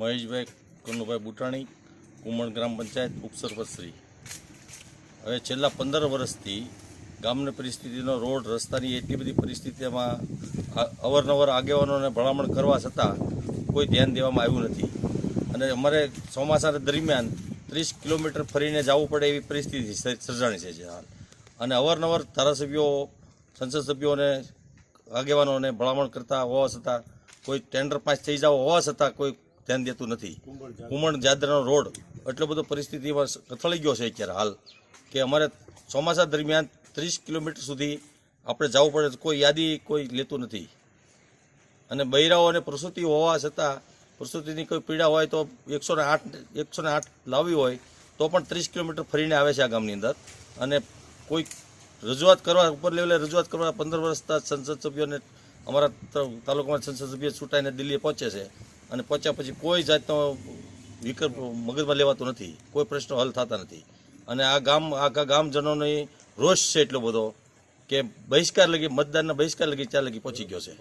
મહેશભાઈ કનુભાઈ બુટાણી કુમણ ગ્રામ પંચાયત ઉપસરપશ્રી. હવે છેલ્લા પંદર વર્ષથી ગામની પરિસ્થિતિનો રોડ, રસ્તાની એટલી બધી પરિસ્થિતિમાં અવારનવાર આગેવાનોને ભલામણ કરવા છતાં કોઈ ધ્યાન દેવામાં આવ્યું નથી. અને અમારે ચોમાસા દરમિયાન ત્રીસ કિલોમીટર ફરીને જવું પડે એવી પરિસ્થિતિ સર્જાણી છે હાલ. અને અવારનવાર ધારાસભ્યો, સંસદ સભ્યોને, આગેવાનોને ભલામણ કરતા હોવા છતાં, કોઈ ટેન્ડર પાસ થઈ જાવ હોવા છતાં કોઈ ધ્યાન દેતું નથી. કુમણ જાદરાનો રોડ એટલો બધો પરિસ્થિતિમાં કથળી ગયો છે અત્યારે હાલ કે અમારે ચોમાસા દરમિયાન ત્રીસ કિલોમીટર સુધી આપણે જવું પડે કોઈ યાદી કોઈ લેતું નથી. અને બૈરાઓ અને પ્રસૂતિ હોવા છતાં પ્રસૂતિની કોઈ પીડા હોય તો એકસો ને આઠ એકસો ને આઠ લાવવી હોય તો પણ ત્રીસ કિલોમીટર ફરીને આવે છે આ ગામની અંદર. અને કોઈ રજૂઆત કરવા ઉપર લેવલે રજૂઆત કરવા પંદર વર્ષના સંસદ સભ્યોને અમારા તાલુકામાં સંસદ સભ્ય છૂટાઈને દિલ્હી પહોંચે છે. અને પહોંચ્યા પછી કોઈ જાતનો વિકલ્પ મગજમાં લેવાતો નથી. કોઈ પ્રશ્નો હલ થતા નથી. અને આ ગામ, આખા ગામજનોની રોષ છે એટલો બધો કે બહિષ્કાર લગી, મતદાનના બહિષ્કાર લગી ત્યાં લગી પહોંચી ગયો છે.